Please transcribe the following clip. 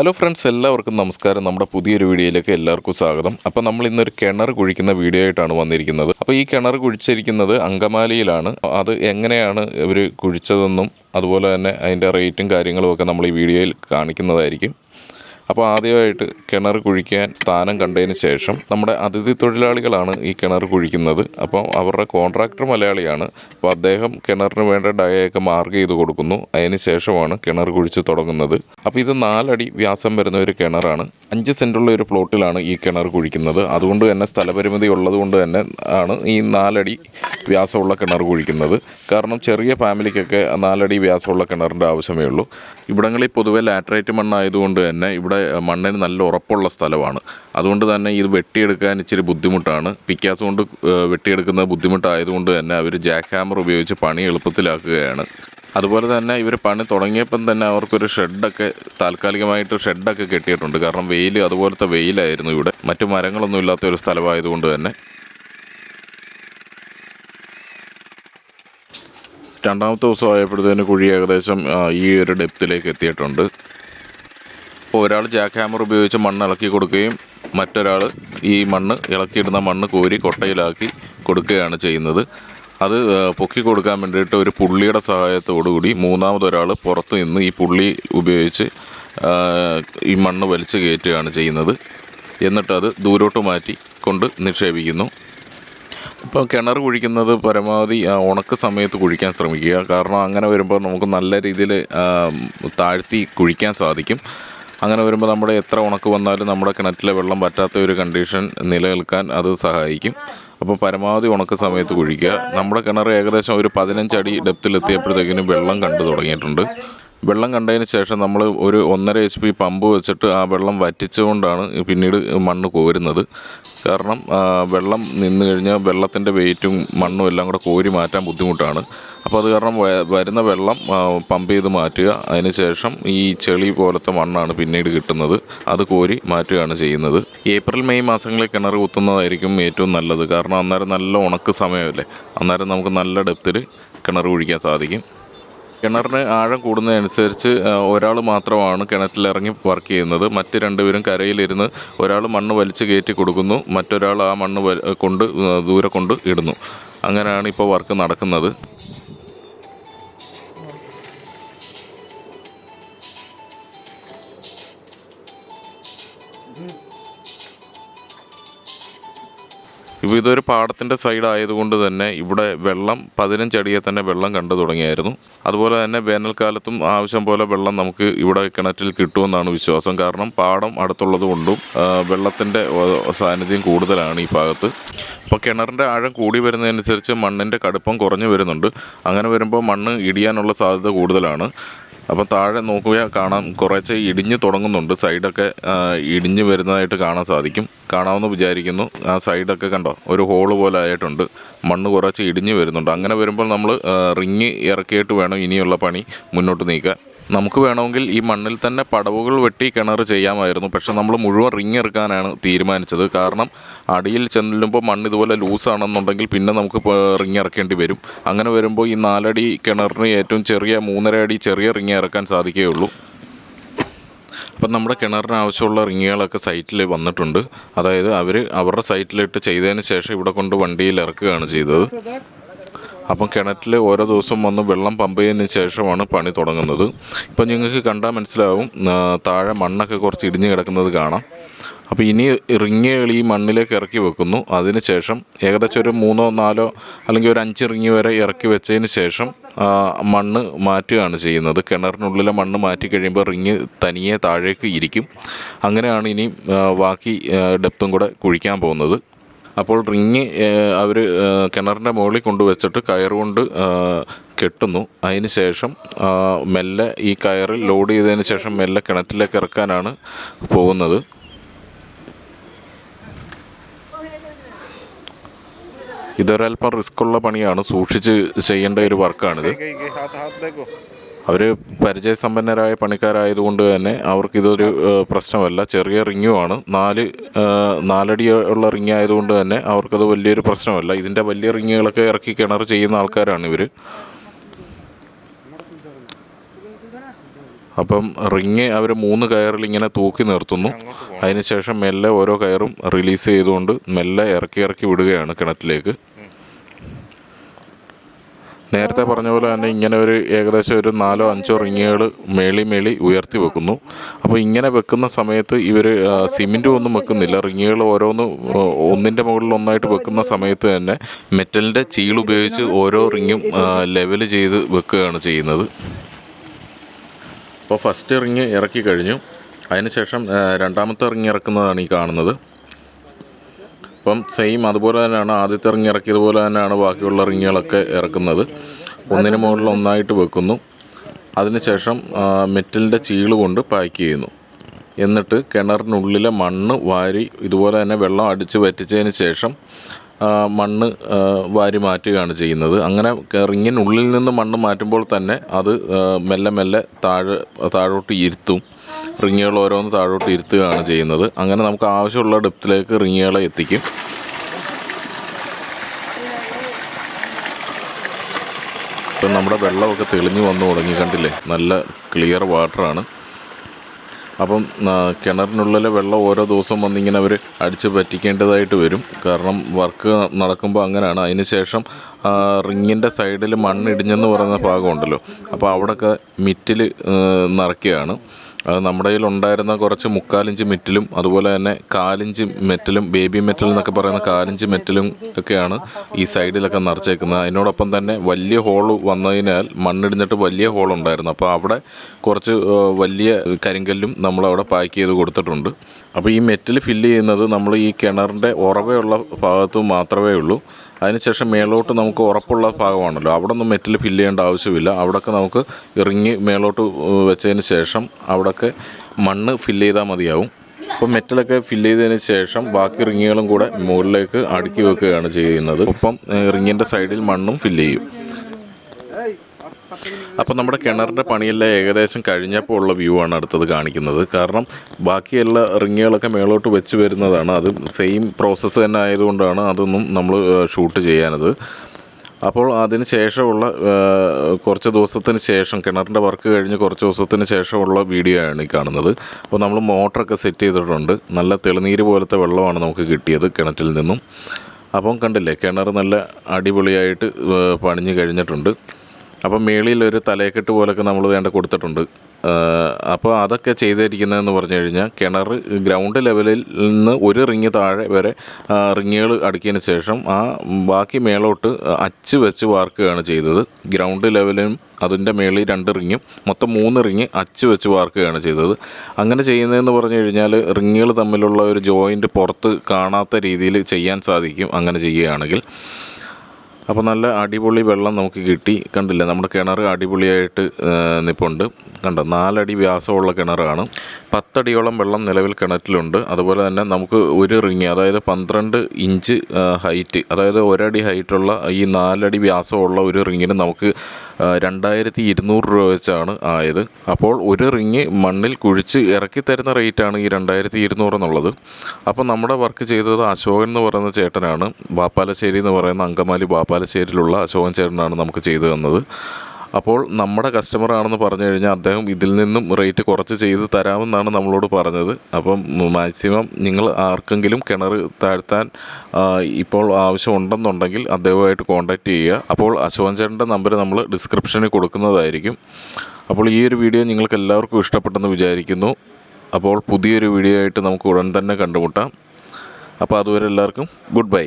Hello friends എല്ലാവർക്കും നമസ്കാരം. നമ്മുടെ പുതിയൊരു വീഡിയോയിലേക്ക് എല്ലാവർക്കും സ്വാഗതം. അപ്പോൾ നമ്മൾ ഇന്നൊരു കിണർ കുഴിക്കുന്ന വീഡിയോ ആയിട്ടാണ് വന്നിരിക്കുന്നത്. അപ്പോൾ ഈ കിണർ കുഴിച്ചിരിക്കുന്നത് അങ്കമാലിയിലാണ്. അത് എങ്ങനെയാണ് ഇവർ കുഴിച്ചതെന്നും അതുപോലെ തന്നെ അതിന്റെ റേറ്റും കാര്യങ്ങളും ഒക്കെ നമ്മൾ ഈ വീഡിയോയിൽ കാണിക്കുന്നതായിരിക്കും. അപ്പോൾ ആദ്യമായിട്ട് കിണർ കുഴിക്കാൻ സ്ഥാനം കണ്ടതിന് ശേഷം നമ്മുടെ അതിഥി തൊഴിലാളികളാണ് ഈ കിണർ കുഴിക്കുന്നത്. അപ്പോൾ അവരുടെ കോൺട്രാക്ടർ മലയാളിയാണ്. അപ്പോൾ അദ്ദേഹം കിണറിന് വേണ്ട ഡയയൊക്കെ മാർക്ക് ചെയ്ത് കൊടുക്കുന്നു. അതിന് ശേഷമാണ് കിണർ കുഴിച്ച് തുടങ്ങുന്നത്. അപ്പോൾ ഇത് നാലടി വ്യാസം വരുന്ന ഒരു കിണറാണ്. അഞ്ച് സെന്റുള്ള ഒരു പ്ലോട്ടിലാണ് ഈ കിണർ കുഴിക്കുന്നത്. അതുകൊണ്ട് തന്നെ സ്ഥലപരിമിതി ഉള്ളതുകൊണ്ട് തന്നെ ആണ് ഈ നാലടി വ്യാസമുള്ള കിണർ കുഴിക്കുന്നത്. കാരണം ചെറിയ ഫാമിലിക്കൊക്കെ നാലടി വ്യാസമുള്ള കിണറിന്റെ ആവശ്യമേ ഉള്ളൂ. ഇവിടങ്ങളിൽ പൊതുവെ ലാറ്ററൈറ്റ് മണ്ണായതുകൊണ്ട് തന്നെ ഇവിടെ മണ്ണിന് നല്ല ഉറപ്പുള്ള സ്ഥലമാണ്. അതുകൊണ്ട് തന്നെ ഇത് വെട്ടിയെടുക്കാൻ ഇച്ചിരി ബുദ്ധിമുട്ടാണ്. പിക്കാസ് കൊണ്ട് വെട്ടിയെടുക്കുന്നത് ബുദ്ധിമുട്ടായതുകൊണ്ട് തന്നെ അവർ ജാക്ക് ഹാമർ ഉപയോഗിച്ച് പണി എളുപ്പത്തിലാക്കുകയാണ്. അതുപോലെ തന്നെ ഇവർ പണി തുടങ്ങിയപ്പം തന്നെ അവർക്കൊരു ഷെഡൊക്കെ താൽക്കാലികമായിട്ട് ഷെഡൊക്കെ കെട്ടിയിട്ടുണ്ട്. കാരണം വെയിൽ അതുപോലത്തെ വെയിലായിരുന്നു ഇവിടെ. മറ്റു മരങ്ങളൊന്നും ഇല്ലാത്ത ഒരു സ്ഥലമായതുകൊണ്ട് തന്നെ രണ്ടാമത്തെ ദിവസം ആയപ്പോഴത്തേന് കുഴി ഏകദേശം ഈ ഒരു ഡെപ്തിലേക്ക് എത്തിയിട്ടുണ്ട്. ഒരാൾ ജാക്ക് ഹാമർ ഉപയോഗിച്ച് മണ്ണ് ഇളക്കി കൊടുക്കുകയും മറ്റൊരാൾ ഈ മണ്ണ് ഇളക്കിയിടുന്ന മണ്ണ് കോരി കൊട്ടയിലാക്കി കൊടുക്കുകയാണ് ചെയ്യുന്നത്. അത് പൊക്കി കൊടുക്കാൻ വേണ്ടിയിട്ട് ഒരു പുള്ളിയുടെ സഹായത്തോടുകൂടി മൂന്നാമതൊരാൾ പുറത്ത് നിന്ന് ഈ പുള്ളി ഉപയോഗിച്ച് ഈ മണ്ണ് വലിച്ചു കയറ്റുകയാണ് ചെയ്യുന്നത്. എന്നിട്ടത് ദൂരോട്ട് മാറ്റി കൊണ്ട് നിക്ഷേപിക്കുന്നു. ഇപ്പോൾ കിണർ കുഴിക്കുന്നത് പരമാവധി ഉണക്ക സമയത്ത് കുഴിക്കാൻ ശ്രമിക്കുക. കാരണം അങ്ങനെ വരുമ്പോൾ നമുക്ക് നല്ല രീതിയിൽ താഴ്ത്തി കുഴിക്കാൻ സാധിക്കും. അങ്ങനെ വരുമ്പോൾ നമ്മുടെ എത്ര ഉണക്ക് വന്നാലും നമ്മുടെ കിണറ്റിലെ വെള്ളം പറ്റാത്ത ഒരു കണ്ടീഷൻ നിലനിൽക്കാൻ അത് സഹായിക്കും. അപ്പോൾ പരമാവധി ഉണക്ക സമയത്ത് കുഴിക്കുക. നമ്മുടെ കിണർ ഏകദേശം ഒരു പതിനഞ്ചടി ഡെപ്തിലെത്തിയപ്പോഴത്തേക്കിനും വെള്ളം കണ്ടു തുടങ്ങിയിട്ടുണ്ട്. വെള്ളം കണ്ടതിന് ശേഷം നമ്മൾ ഒരു ഒന്നര എച്ച് പി പമ്പ് വെച്ചിട്ട് ആ വെള്ളം വറ്റിച്ചുകൊണ്ടാണ് പിന്നീട് മണ്ണ് കോരുന്നത്. കാരണം വെള്ളം നിന്ന് കഴിഞ്ഞാൽ വെള്ളത്തിന്റെ വെയിറ്റും മണ്ണും എല്ലാം കൂടെ കോരി മാറ്റാൻ ബുദ്ധിമുട്ടാണ്. അപ്പോൾ അത് കാരണം വരുന്ന വെള്ളം പമ്പ് ചെയ്ത് മാറ്റുക. അതിന് ശേഷം ഈ ചെളി പോലത്തെ മണ്ണാണ് പിന്നീട് കിട്ടുന്നത്. അത് കോരി മാറ്റുകയാണ് ചെയ്യുന്നത്. ഏപ്രിൽ മെയ് മാസങ്ങളിൽ കിണർ കുത്തുന്നതായിരിക്കും ഏറ്റവും നല്ലത്. കാരണം അന്നേരം നല്ല ഉണക്ക് സമയമല്ലേ? അന്നേരം നമുക്ക് നല്ല ഡെപ്തിൽ കിണർ കുഴിക്കാൻ സാധിക്കും. കിണറിന് ആഴം കൂടുന്നതനുസരിച്ച് ഒരാൾ മാത്രമാണ് കിണറ്റിൽ ഇറങ്ങി വർക്ക് ചെയ്യുന്നത്. മറ്റ് രണ്ടുപേരും കരയിലിരുന്ന് ഒരാൾ മണ്ണ് വലിച്ചു കയറ്റി കൊടുക്കുന്നു മറ്റൊരാൾ ആ മണ്ണ് കൊണ്ട് ദൂരെ കൊണ്ട് ഇടുന്നു. അങ്ങനെയാണ് ഇപ്പോൾ വർക്ക് നടക്കുന്നത്. ഇപ്പോൾ ഇതൊരു പാടത്തിന്റെ സൈഡ് ആയതുകൊണ്ട് തന്നെ ഇവിടെ വെള്ളം പതിനഞ്ചടിയെ തന്നെ വെള്ളം കണ്ടു തുടങ്ങിയായിരുന്നു. അതുപോലെ തന്നെ വേനൽക്കാലത്തും ആവശ്യം പോലെ വെള്ളം നമുക്ക് ഇവിടെ കിണറ്റിൽ കിട്ടുമെന്നാണ് വിശ്വാസം. കാരണം പാടം അടുത്തുള്ളത് കൊണ്ടും വെള്ളത്തിന്റെ സാന്നിധ്യം കൂടുതലാണ് ഈ ഭാഗത്ത്. അപ്പോൾ കിണറിന്റെ ആഴം കൂടി വരുന്നതനുസരിച്ച് മണ്ണിന്റെ കടുപ്പം കുറഞ്ഞു വരുന്നുണ്ട്. അങ്ങനെ വരുമ്പോൾ മണ്ണ് ഇടിയാനുള്ള സാധ്യത കൂടുതലാണ്. അപ്പോൾ താഴെ നോക്കുക കാണാം. കുറേശ്ശെ ഇടിഞ്ഞ് തുടങ്ങുന്നുണ്ട്. സൈഡൊക്കെ ഇടിഞ്ഞ് വരുന്നതായിട്ട് കാണാൻ സാധിക്കും. കാണാമെന്ന് വിചാരിക്കുന്നു. ആ സൈഡൊക്കെ കണ്ടോ? ഒരു ഹോൾ പോലെ ആയിട്ടുണ്ട്. മണ്ണ് കുറച്ച് ഇടിഞ്ഞ് വരുന്നുണ്ട്. അങ്ങനെ വരുമ്പോൾ നമ്മൾ റിങ് ഇറക്കിയിട്ട് വേണം ഇനിയുള്ള പണി മുന്നോട്ട് നീക്കാൻ. നമുക്ക് വേണമെങ്കിൽ ഈ മണ്ണിൽ തന്നെ പടവുകൾ വെട്ടി കിണർ ചെയ്യാമായിരുന്നു. പക്ഷെ നമ്മൾ മുഴുവൻ റിങ് ഇറക്കാനാണ് തീരുമാനിച്ചത്. കാരണം അടിയിൽ ചെല്ലുമ്പോൾ മണ്ണ് ഇതുപോലെ ലൂസാണെന്നുണ്ടെങ്കിൽ പിന്നെ നമുക്ക് റിങ് ഇറക്കേണ്ടി വരും. അങ്ങനെ വരുമ്പോൾ ഈ നാലടി കിണറിന് ഏറ്റവും ചെറിയ മൂന്നര അടി ചെറിയ റിങ് ഇറക്കാൻ സാധിക്കുകയുള്ളൂ. അപ്പം നമ്മുടെ കിണറിന് ആവശ്യമുള്ള റിങ്ങുകളൊക്കെ സൈറ്റിൽ വന്നിട്ടുണ്ട്. അതായത് അവർ അവരുടെ സൈറ്റിലിട്ട് ചെയ്തതിന് ശേഷം ഇവിടെ കൊണ്ട് വണ്ടിയിൽ ഇറക്കുകയാണ് ചെയ്തത്. അപ്പം കിണറ്റിൽ ഓരോ ദിവസവും വന്ന് വെള്ളം പമ്പ് ചെയ്തതിന് ശേഷമാണ് പണി തുടങ്ങുന്നത്. ഇപ്പം നിങ്ങൾക്ക് കണ്ടാൽ മനസ്സിലാവും താഴെ മണ്ണൊക്കെ കുറച്ച് ഇടിഞ്ഞ് കിടക്കുന്നത് കാണാം. അപ്പോൾ ഇനി റിങ്ങുകൾ ഈ മണ്ണിലേക്ക് ഇറക്കി വെക്കുന്നു. അതിന് ശേഷം ഏകദേശം ഒരു മൂന്നോ നാലോ അല്ലെങ്കിൽ ഒരു അഞ്ച് റിങ് വരെ ഇറക്കി വെച്ചതിന് ശേഷം മണ്ണ് മാറ്റുകയാണ് ചെയ്യുന്നത്. കിണറിനുള്ളിലെ മണ്ണ് മാറ്റി കഴിയുമ്പോൾ റിങ് തനിയെ താഴേക്ക് ഇരിക്കും. അങ്ങനെയാണ് ഇനി ബാക്കി ഡെപ്തും കൂടെ കുഴിക്കാൻ പോകുന്നത്. അപ്പോൾ റിങ് അവർ കിണറിന്റെ മുകളിൽ കൊണ്ടുവച്ചിട്ട് കയറുകൊണ്ട് കൊണ്ട് കെട്ടുന്നു. അതിന് ശേഷം മെല്ലെ ഈ കയറിൽ ലോഡ് ചെയ്തതിന് ശേഷം മെല്ലെ കിണറ്റിലേക്ക് ഇറക്കാനാണ് പോകുന്നത്. ഇതൊരൽപ്പം റിസ്ക് ഉള്ള പണിയാണ്. സൂക്ഷിച്ച് ചെയ്യേണ്ട ഒരു വർക്കാണിത്. അവർ പരിചയസമ്പന്നരായ പണിക്കാരായതുകൊണ്ട് തന്നെ അവർക്കിതൊരു പ്രശ്നമല്ല. ചെറിയ റിങ്ങുമാണ്. നാല് നാലടി ഉള്ള റിങ് ആയതുകൊണ്ട് തന്നെ അവർക്കത് വലിയൊരു പ്രശ്നമല്ല. ഇതിന്റെ വലിയ റിങ്ങുകളൊക്കെ ഇറക്കി കിണർ ചെയ്യുന്ന ആൾക്കാരാണ് ഇവർ അപ്പം റിങ് അവർ മൂന്ന് കയറിൽ ഇങ്ങനെ തൂക്കി നിർത്തുന്നു. അതിനുശേഷം മെല്ലെ ഓരോ കയറും റിലീസ് ചെയ്തുകൊണ്ട് മെല്ലെ ഇറക്കി ഇറക്കി വിടുകയാണ് കിണറ്റിലേക്ക്. നേരത്തെ പറഞ്ഞ പോലെ തന്നെ ഇങ്ങനെ ഒരു ഏകദേശം ഒരു നാലോ അഞ്ചോ റിങ്ങുകൾ മേളി മേളി ഉയർത്തി വെക്കുന്നു. അപ്പോൾ ഇങ്ങനെ വെക്കുന്ന സമയത്ത് ഇവർ സിമെന്റും ഒന്നും വെക്കുന്നില്ല. റിങ്ങുകൾ ഓരോന്ന് ഒന്നിന്റെ മുകളിൽ ഒന്നായിട്ട് വെക്കുന്ന സമയത്ത് തന്നെ മെറ്റലിന്റെ ചീൾ ഉപയോഗിച്ച് ഓരോ റിങ്ങും ലെവൽ ചെയ്ത് വെക്കുകയാണ് ചെയ്യുന്നത്. അപ്പോൾ ഫസ്റ്റ് റിങ് ഇറക്കി കഴിഞ്ഞു. അതിനുശേഷം രണ്ടാമത്തെ റിങ് ഇറക്കുന്നതാണ് ഈ കാണുന്നത്. അപ്പം സെയിം അതുപോലെ തന്നെയാണ് ആദ്യത്തെ റിങ് ഇറക്കിയതുപോലെ തന്നെയാണ് ബാക്കിയുള്ള റിങ്ങുകളൊക്കെ ഇറക്കുന്നത്. ഒന്നിന് മുകളിൽ ഒന്നായിട്ട് വെക്കുന്നു. അതിനുശേഷം മെറ്റലിന്റെ ചീൾ കൊണ്ട് പാക്ക് ചെയ്യുന്നു. എന്നിട്ട് കിണറിനുള്ളിലെ മണ്ണ് വാരി ഇതുപോലെ തന്നെ വെള്ളം അടിച്ച് വറ്റിച്ചതിന് ശേഷം മണ്ണ് വാരി മാറ്റുകയാണ് ചെയ്യുന്നത്. അങ്ങനെ റിങ്ങിനുള്ളിൽ നിന്ന് മണ്ണ് മാറ്റുമ്പോൾ തന്നെ അത് മെല്ലെ മെല്ലെ താഴെ താഴോട്ട് ഇരുത്തും. റിങ്ങുകൾ ഓരോന്ന് താഴോട്ട് ഇരുത്തുകയാണ് ചെയ്യുന്നത്. അങ്ങനെ നമുക്ക് ആവശ്യമുള്ള ഡെപ്തിലേക്ക് റിങ്ങുകളെ എത്തിക്കും. ഇപ്പം നമ്മുടെ വെള്ളമൊക്കെ തെളിഞ്ഞു വന്നു തുടങ്ങി കണ്ടില്ലേ? നല്ല ക്ലിയർ വാട്ടറാണ് അപ്പം കിണറിനുള്ളിലെ വെള്ളം ഓരോ ദിവസം വന്നിങ്ങനെ അവർ അടിച്ച് പറ്റിക്കേണ്ടതായിട്ട് വരും. കാരണം വർക്ക് നടക്കുമ്പോൾ അങ്ങനെയാണ് അതിന് ശേഷം റിങ്ങിന്റെ സൈഡിൽ മണ്ണിടിഞ്ഞെന്ന് പറയുന്ന ഭാഗമുണ്ടല്ലോ അപ്പോൾ അവിടെയൊക്കെ മിറ്റിൽ നിറയ്ക്കുകയാണ്. അത് നമ്മുടെ കയ്യിൽ ഉണ്ടായിരുന്ന കുറച്ച് മുക്കാലിഞ്ച് മെറ്റലും അതുപോലെ തന്നെ കാലിഞ്ച് മെറ്റലും ബേബി മെറ്റൽ എന്നൊക്കെ പറയുന്ന കാലിഞ്ച് മെറ്റലും ഒക്കെയാണ് ഈ സൈഡിലൊക്കെ നിറച്ചേക്കുന്നത്. അതിനോടൊപ്പം തന്നെ വലിയ ഹോൾ വന്നതിനാൽ മണ്ണിടിഞ്ഞിട്ട് വലിയ ഹോൾ ഉണ്ടായിരുന്നു. അപ്പോൾ അവിടെ കുറച്ച് വലിയ കരിങ്കല്ലും നമ്മളവിടെ പാക്ക് ചെയ്ത് കൊടുത്തിട്ടുണ്ട്. അപ്പോൾ ഈ മെറ്റൽ ഫില്ല് ചെയ്യുന്നത് നമ്മൾ ഈ കിണറിന്റെ ഉറവയുള്ള ഭാഗത്ത് മാത്രമേ ഉള്ളൂ. അതിനുശേഷം മേലോട്ട് നമുക്ക് ഉറപ്പുള്ള ഭാഗമാണല്ലോ. അവിടെ ഒന്നും മെറ്റിൽ ഫില്ല് ചെയ്യേണ്ട ആവശ്യമില്ല. അവിടെയൊക്കെ നമുക്ക് ഇറങ്ങി മേലോട്ട് ഏഹ്, വെച്ചതിന് ശേഷം അവിടെയൊക്കെ മണ്ണ് ഫില്ല് ചെയ്താൽ മതിയാവും. അപ്പോൾ മെറ്റലൊക്കെ ഫില്ല് ചെയ്തതിന് ശേഷം ബാക്കി റിങ്ങുകളും കൂടെ മുകളിലേക്ക് അടുക്കി വെക്കുകയാണ് ചെയ്യുന്നത്. ഒപ്പം റിങ്ങിന്റെ സൈഡിൽ മണ്ണും ഫില്ല് ചെയ്യും. അപ്പോൾ നമ്മുടെ കിണറിന്റെ പണിയെല്ലാം ഏകദേശം കഴിഞ്ഞപ്പോൾ ഉള്ള വ്യൂ ആണ് അടുത്തത് കാണിക്കുന്നത്. കാരണം ബാക്കിയെല്ലാ റിങ്ങുകളൊക്കെ മേളോട്ട് വെച്ച് വരുന്നതാണ്. അത് സെയിം പ്രോസസ്സ് തന്നെ ആയതുകൊണ്ടാണ് അതൊന്നും നമ്മൾ ഷൂട്ട് ചെയ്യാനത്. അപ്പോൾ അതിന് ശേഷമുള്ള കുറച്ച് ദിവസത്തിന് ശേഷം കിണറിന്റെ വർക്ക് കഴിഞ്ഞ് കുറച്ച് ദിവസത്തിന് ശേഷമുള്ള വീഡിയോ ആണ് ഈ കാണുന്നത്. അപ്പോൾ നമ്മൾ മോട്ടറൊക്കെ സെറ്റ് ചെയ്തിട്ടുണ്ട്. നല്ല തെളിനീര് പോലത്തെ വെള്ളമാണ് നമുക്ക് കിട്ടിയത് കിണറ്റിൽ നിന്നും. അപ്പം കണ്ടില്ലേ കിണർ നല്ല അടിപൊളിയായിട്ട് പണിഞ്ഞു കഴിഞ്ഞിട്ടുണ്ട്. അപ്പം മേളിൽ ഒരു തലയക്കെട്ട് പോലൊക്കെ നമ്മൾ വേണ്ട കൊടുത്തിട്ടുണ്ട്. അപ്പോൾ അതൊക്കെ ചെയ്തിരിക്കുന്നതെന്ന് പറഞ്ഞു കഴിഞ്ഞാൽ കിണർ ഗ്രൗണ്ട് ലെവലിൽ നിന്ന് ഒരു റിങ് താഴെ വരെ റിങ്ങുകൾ അടുക്കിയതിന് ശേഷം ആ ബാക്കി മേളോട്ട് അച്ച് വെച്ച് വാർക്കുകയാണ് ചെയ്തത്. ഗ്രൗണ്ട് ലെവലും അതിന്റെ മേളിൽ രണ്ട് റിങ്ങും മൊത്തം മൂന്ന് റിങ് അച്ച് വെച്ച് വാർക്കുകയാണ് ചെയ്തത്. അങ്ങനെ ചെയ്യുന്നതെന്ന് പറഞ്ഞു കഴിഞ്ഞാൽ റിങ്ങുകൾ തമ്മിലുള്ള ഒരു ജോയിന്റ് പുറത്ത് കാണാത്ത രീതിയിൽ ചെയ്യാൻ സാധിക്കും അങ്ങനെ ചെയ്യുകയാണെങ്കിൽ. അപ്പോൾ നല്ല അടിപൊളി വെള്ളം നമുക്ക് കിട്ടി. കണ്ടില്ല നമ്മുടെ കിണർ അടിപൊളിയായിട്ട് നിപ്പുണ്ട്. കണ്ടോ നാലടി വ്യാസമുള്ള കിണറാണ്. പത്തടിയോളം വെള്ളം നിലവിൽ കിണറ്റിലുണ്ട്. അതുപോലെ തന്നെ നമുക്ക് ഒരു റിങ് അതായത് പന്ത്രണ്ട് ഇഞ്ച് ഹൈറ്റ് അതായത് ഒരടി ഹൈറ്റുള്ള ഈ നാലടി വ്യാസമുള്ള ഒരു റിങ്ങിന് നമുക്ക് രണ്ടായിരത്തി ഇരുന്നൂറ് രൂപ വെച്ചാണ് ആയത്. അപ്പോൾ ഒരു റിങ് മണ്ണിൽ കുഴിച്ച് ഇറക്കി തരുന്ന റേറ്റാണ് ഈ രണ്ടായിരത്തി ഇരുന്നൂറ് എന്നുള്ളത്. അപ്പോൾ നമ്മുടെ വർക്ക് ചെയ്തത് അശോകൻ എന്ന് പറയുന്ന ചേട്ടനാണ്. ബാപ്പാലശ്ശേരി എന്ന് പറയുന്ന അങ്കമാലി ബാപ്പാലശ്ശേരിയിലുള്ള അശോകൻ ചേട്ടനാണ് നമുക്ക് ചെയ്തു തന്നത്. അപ്പോൾ നമ്മുടെ കസ്റ്റമർ ആണെന്ന് പറഞ്ഞു കഴിഞ്ഞാൽ അദ്ദേഹം ഇതിൽ നിന്നും റേറ്റ് കുറച്ച് ചെയ്ത് തരാമെന്നാണ് നമ്മളോട് പറഞ്ഞത്. അപ്പം മാക്സിമം നിങ്ങൾ ആർക്കെങ്കിലും കിണർ താഴ്ത്താൻ ഇപ്പോൾ ആവശ്യമുണ്ടെന്നുണ്ടെങ്കിൽ അദ്ദേഹമായിട്ട് കോൺടാക്റ്റ് ചെയ്യുക. അപ്പോൾ അശോകൻ നമ്പർ നമ്മൾ ഡിസ്ക്രിപ്ഷനിൽ കൊടുക്കുന്നതായിരിക്കും. അപ്പോൾ ഈ ഒരു വീഡിയോ നിങ്ങൾക്ക് എല്ലാവർക്കും ഇഷ്ടപ്പെട്ടെന്ന് വിചാരിക്കുന്നു. അപ്പോൾ പുതിയൊരു വീഡിയോ ആയിട്ട് നമുക്ക് ഉടൻ തന്നെ കണ്ടുമുട്ടാം. അപ്പോൾ അതുവരെ എല്ലാവർക്കും ഗുഡ് ബൈ